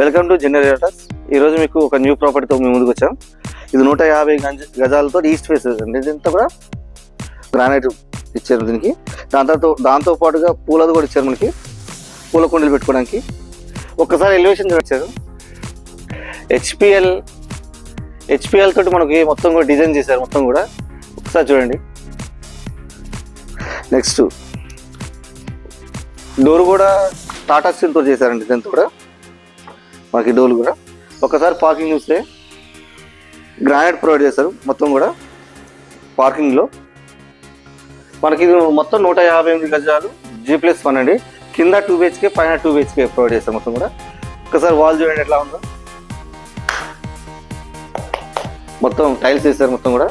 Welcome to generators ఈరోజు మీకు ఒక న్యూ ప్రాపర్టీతో మేము ముందుకు వచ్చాం. ఇది నూట యాభై గంజ గజాలతో ఈస్ట్ ఫేస్ అండి. ఇదంతా కూడా? గ్రానైట్ ఇచ్చారు దీనికి. దాంతో దాంతో పాటుగా పూలది కూడా ఇచ్చారు మనకి. పూల కుండీలు పెట్టుకోవడానికి. ఒక్కసారి ఎలివేషన్ ఇచ్చారు హెచ్పిఎల్ హెచ్పిఎల్ తోటి మనకి మొత్తం కూడా డిజైన్ చేశారు మొత్తం కూడా. ఒకసారి చూడండి. నెక్స్ట్ డోర్ కూడా టాటా స్టీల్తో చేశారండి ఇదంతా కూడా. మనకి డోలు కూడా. ఒకసారి పార్కింగ్ చూస్తే గ్రానైట్ ప్రొవైడ్ చేస్తారు. మొత్తం కూడా పార్కింగ్లో మనకి ఇది మొత్తం నూట యాభై ఎనిమిది గజాలు జీ ప్లస్ వన్ అండి. కింద టూ బిహెచ్కే పైన టూ బిహెచ్కే ప్రొవైడ్ చేస్తారు మొత్తం కూడా. ఒకసారి వాల్ చూడండి ఎట్లా ఉందో. మొత్తం టైల్స్ వేస్తారు మొత్తం కూడా.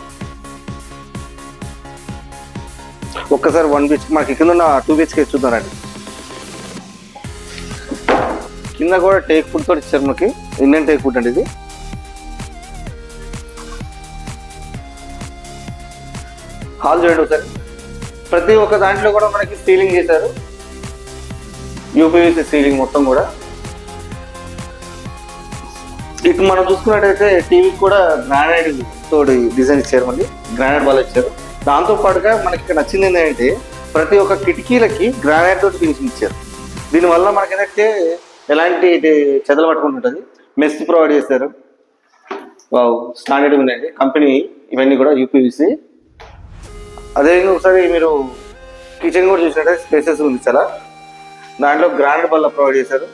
ఒక్కసారి వన్ బిహెచ్ మనకి కింద ఉన్న టూ బిహెచ్కే చూద్దాం అండి కింద కూడా టేక్ ఫుడ్ తోటి ఇచ్చారు మనకి ఇండియన్ టేక్ ఫుడ్ అండి ఇది. హాల్ చూడండి ఒకసారి. ప్రతి ఒక్క దాంట్లో కూడా మనకి సీలింగ్ చేశారు. యూపీవీసీ సీలింగ్ మొత్తం కూడా. ఇటు మనం చూసుకున్నట్టయితే టీవీ కూడా గ్రానైట్ తోటి డిజైన్ ఇచ్చారు మళ్ళీ. గ్రానైట్ బాల్ ఇచ్చారు. దాంతో పాటుగా మనకి ఇక్కడ నచ్చింది ఏంటంటే ప్రతి ఒక్క కిటికీలకి గ్రానైట్ తోటి ఫినిషింగ్ ఇచ్చారు. దీనివల్ల మనకి ఏంటంటే ఎలాంటి ఇది చెదలు పట్టుకుంటుంటుంది మెస్ ప్రొవైడ్ చేశారు వావ్ స్టాండర్డ్ ఉన్నాయండి కంపెనీ ఇవన్నీ కూడా యూపీవీసీ అదేవిధంగా ఒకసారి మీరు కిచెన్ కూడా చూసినట్టయితే స్పేసెస్ ఉంది చాలా. దాంట్లో గ్రాండ్ బల్ల ప్రొవైడ్ చేశారు.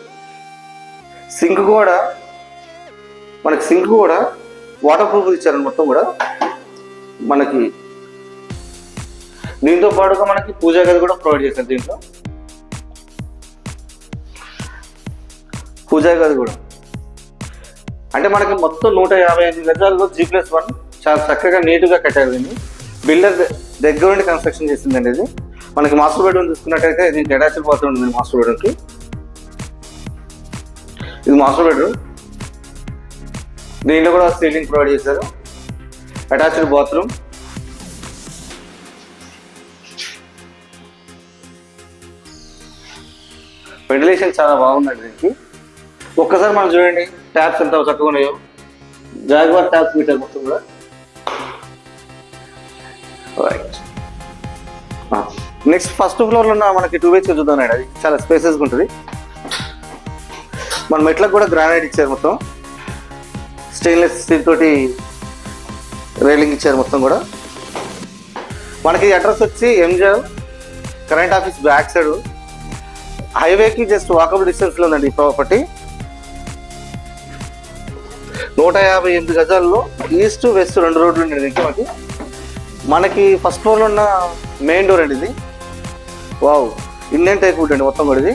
సింక్ కూడా మనకి సింక్ కూడా వాటర్ ప్రూఫ్ ఇచ్చారు మొత్తం కూడా. మనకి దీంతో పాటుగా మనకి పూజా గది కూడా ప్రొవైడ్ చేశారు దీంట్లో. పూజా గది కూడా. అంటే మనకి మొత్తం నూట యాభై ఐదు గజాల్లో జీ ప్లస్ వన్ చాలా చక్కగా నీట్గా కట్టారు దీన్ని. బిల్డర్ దగ్గర నుండి కన్స్ట్రక్షన్ చేసిందండి ఇది. మనకి మాస్టర్ బెడ్రూమ్ చూసుకున్నట్టయితే ఇది అటాచ్డ్ బాత్రూమ్ ఉంది మాస్టర్ బెడ్రూమ్కి ఇది మాస్టర్ బెడ్రూమ్ దీంట్లో కూడా సీలింగ్ ప్రొవైడ్ చేశారు. అటాచ్డ్ బాత్రూమ్ వెంటిలేషన్ చాలా బాగుందండి దీనికి. ఒక్కసారి మనం చూడండి ట్యాప్స్ ఎంత చక్కగా ఉన్నాయో. జాగ్వార్ ట్యాప్స్ మీటర్ మొత్తం కూడా. రైట్ నెక్స్ట్ ఫస్ట్ ఫ్లోర్లో ఉన్న మనకి టూ బిహెచ్కే చూద్దాం అది చాలా స్పేసెస్గా ఉంటుంది. మన మెట్లకు కూడా గ్రానైట్ ఇచ్చారు మొత్తం. స్టెయిన్లెస్ స్టీల్ తోటి రైలింగ్ ఇచ్చారు మొత్తం కూడా. మనకి అడ్రస్ వచ్చి ఎంజల్ కరెంట్ ఆఫీస్ బ్యాక్ సైడ్ హైవేకి జస్ట్ వాకబుల్ డిస్టెన్స్లో ఉందండి ఈ ప్రాపర్టీ నూట యాభై ఎనిమిది గజాల్లో ఈస్ట్ వెస్ట్ రెండు రోడ్లు ఉండేది ఇంకా మనకి మనకి ఫస్ట్ ఫ్లోర్లో ఉన్న మెయిన్ డోర్ అండి ఇది. వావ్ ఇండియన్ టైప్ వుడ్ అండి మొత్తం కూడా ఇది.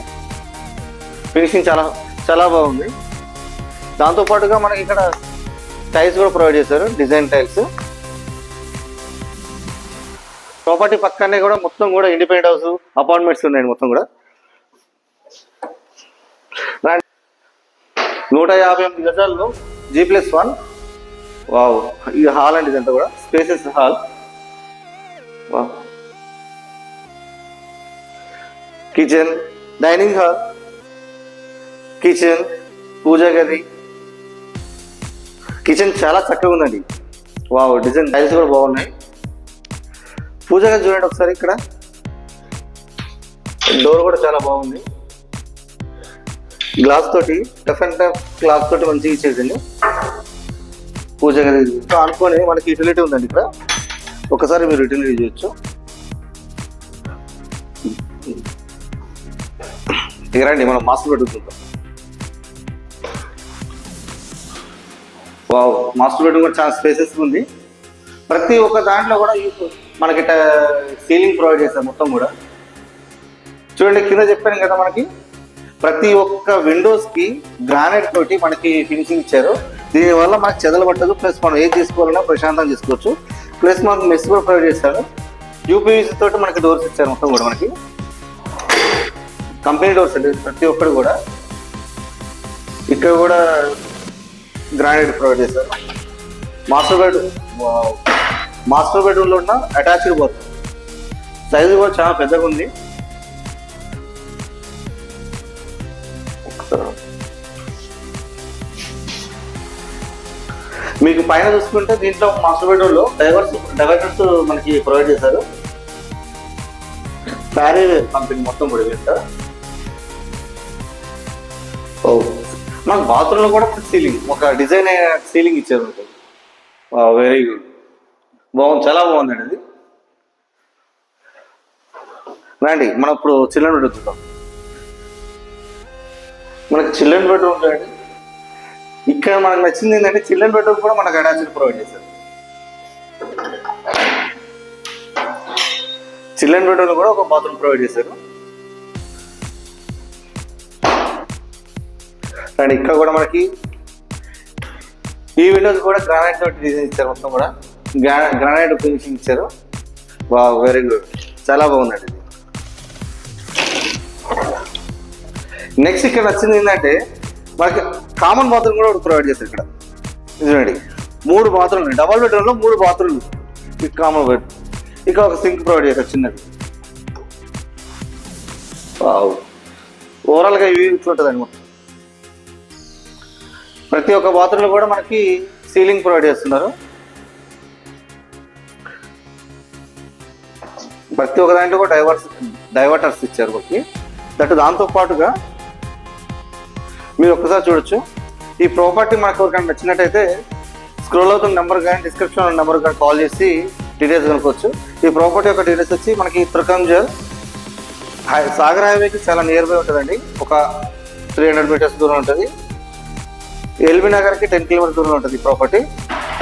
ఫినిషింగ్ చాలా చాలా బాగుంది. దాంతోపాటుగా మనకి ఇక్కడ టైల్స్ కూడా ప్రొవైడ్ చేశారు డిజైన్ టైల్స్ ప్రాపర్టీ పక్కనే కూడా మొత్తం కూడా ఇండిపెండెంట్ హౌస్ అపార్ట్మెంట్స్ ఉన్నాయండి మొత్తం కూడా. నూట యాభై ఎనిమిది గజాల్లో జీ ప్లస్ వన్ వావ్ ఇది హాల్ అండి ఇదంతా కూడా. Spaces hall wow kitchen dining hall kitchen పూజా గది కిచెన్ చాలా చక్కగా ఉందండి. వావ్ డిజైన్ టైల్స్ కూడా బాగున్నాయి. పూజా గది చూడండి ఒకసారి ఇక్కడ. డోర్ కూడా చాలా బాగుంది. గ్లాస్ తోటి టఫ్ అండ్ టఫ్ గ్లాస్ తోటి మంచిగా ఇచ్చేదండి పూజ గది అనుకొని మనకి యూటిలిటీ ఉందండి ఇక్కడ. ఒకసారి మీరు యూటిలిటీ చేయొచ్చు. ఇక రండి మనం మాస్టర్ పెట్టుకుంటాం వావ్ మాస్టర్ బెడ్రూమ్ కూడా చాలా స్పేసెస్ ఉంది. ప్రతి ఒక్క దాంట్లో కూడా మనకి సీలింగ్ ప్రొవైడ్ చేస్తారు మొత్తం కూడా. చూడండి కింద చెప్పాను కదా మనకి. ప్రతి ఒక్క విండోస్కి గ్రానైట్ తోటి మనకి ఫినిషింగ్ ఇచ్చారు. దీనివల్ల మనకు చెదలు పట్టదు. ప్లస్ మనం ఏది చేసుకోవాలన్నా ప్రశాంతంగా చేసుకోవచ్చు ప్లస్ మనకు మెస్ కూడా ప్రొవైడ్ చేస్తారు. యూపీవీసీ తోటి మనకి డోర్స్ ఇచ్చారు మొత్తం కూడా మనకి. కంపెనీ డోర్స్ అండి ప్రతి ఒక్కరు కూడా. ఇక్కడ కూడా గ్రానైట్ ప్రొవైడ్ చేశారు మాస్టర్ బెడ్ మాస్టర్ బెడ్రూమ్లో ఉన్న అటాచ్డ్ బాత్రూమ్ సైజు కూడా చాలా పెద్దగా ఉంది. మీకు పైన చూసుకుంటే దీంట్లో మాస్టర్ బెడ్రూమ్లో డైవర్స్ డైవర్టర్స్ మనకి ప్రొవైడ్ చేశారు. ప్యారీ కంపెనీ మొత్తం కూడా వీళ్ళ ఓ మాకు బాత్రూంలో కూడా సీలింగ్ ఒక డిజైన్ సీలింగ్ ఇచ్చారు వెరీ గుడ్ బాగుంది చాలా బాగుందండి ఇది రండి మనం ఇప్పుడు చిల్డ్రన్ బెడ్రూమ్ చూద్దాం. మనకి చిల్డ్రన్ బెడ్రూమ్ చూడండి ఇక్కడ మనకు నచ్చింది ఏంటంటే చిల్డ్రన్ బెడ్రూమ్ కూడా మనకు అటాచ్డ్ ప్రొవైడ్ చేశారు. చిల్డ్రన్ బెడ్రూమ్ కూడా ఒక బాత్రూమ్ ప్రొవైడ్ చేశారు. అండ్ ఇక్కడ కూడా మనకి ఈ విండోస్ కూడా గ్రానైట్ తోటి డిజైన్ ఇచ్చారు మొత్తం కూడా. గ్రానైట్ ఫినిషింగ్ ఇచ్చారు. వా వెరీ గుడ్ చాలా బాగుందండి ఇది. నెక్స్ట్ ఇక్కడ నచ్చింది ఏంటంటే మనకి కామన్ బాత్రూమ్ కూడా ప్రొవైడ్ చేశారు ఇక్కడ. ఇదండి మూడు బాత్రూమ్లు డబల్ బెడ్రూమ్లో మూడు బాత్రూమ్లు ఇది కామన్ బెడ్. ఇక్కడ ఒక సింక్ ప్రొవైడ్ చేశారు చిన్నది. ఓవరాల్గా ఇవి ఇట్లుంటుందండి మొత్తం. ప్రతి ఒక్క బాత్రూంలో కూడా మనకి సీలింగ్ ప్రొవైడ్ చేస్తున్నారు. ప్రతి ఒక్క దాంట్లో కూడా డైవర్స్ డైవర్టర్స్ ఇచ్చారు మనకి దట్ దాంతో పాటుగా మీరు ఒక్కసారి చూడొచ్చు. ఈ ప్రాపర్టీ మనకు ఎవరికైనా నచ్చినట్టయితే స్క్రోల్ అవుతున్న నెంబర్ కానీ డిస్క్రిప్షన్ నెంబర్ కానీ కాల్ చేసి డీటెయిల్స్ కనుక్కోవచ్చు. ఈ ప్రాపర్టీ యొక్క డీటెయిల్స్ వచ్చి మనకి త్రికంజల్ హై సాగర్ హైవేకి చాలా నియర్ బై ఉంటుందండి. ఒక త్రీ హండ్రెడ్ మీటర్స్ దూరం ఉంటుంది. ఎల్బీ నగర్కి టెన్ కిలోమీటర్ దూరంలో ఉంటుంది ఈ ప్రాపర్టీ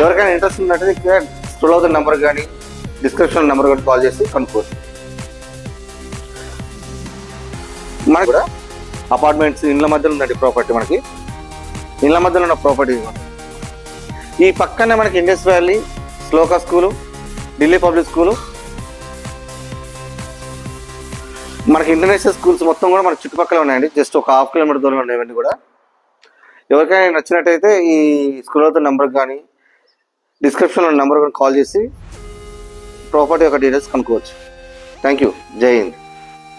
ఎవరికైనా ఇంట్రెస్ట్ ఉన్నట్టయితే స్క్రోల్ అవుతున్న నెంబర్ కానీ డిస్క్రిప్షన్ నెంబర్ కానీ కాల్ చేసి కనుక్కోవచ్చు. మనకు కూడా అపార్ట్మెంట్స్ ఇళ్ళ మధ్యలో ఉందండి ప్రాపర్టీ మనకి. ఇళ్ళ మధ్యలో ఉన్న ప్రాపర్టీ ఈ పక్కనే మనకి Indus valley Shloka school Delhi public school. మనకి ఇంటర్నేషనల్ స్కూల్స్ మొత్తం కూడా మన చుట్టుపక్కల ఉన్నాయండి. జస్ట్ ఒక హాఫ్ కిలోమీటర్ దూరంలో ఉన్నాయండి కూడా. ఎవరికైనా నచ్చినట్టయితే ఈ స్కూల్ అవుతున్న నెంబర్ కానీ డిస్క్రిప్షన్లో నెంబర్ కానీ కాల్ చేసి ప్రాపర్టీ యొక్క డీటెయిల్స్ కనుక్కోవచ్చు. థ్యాంక్ యూ జై హింద్.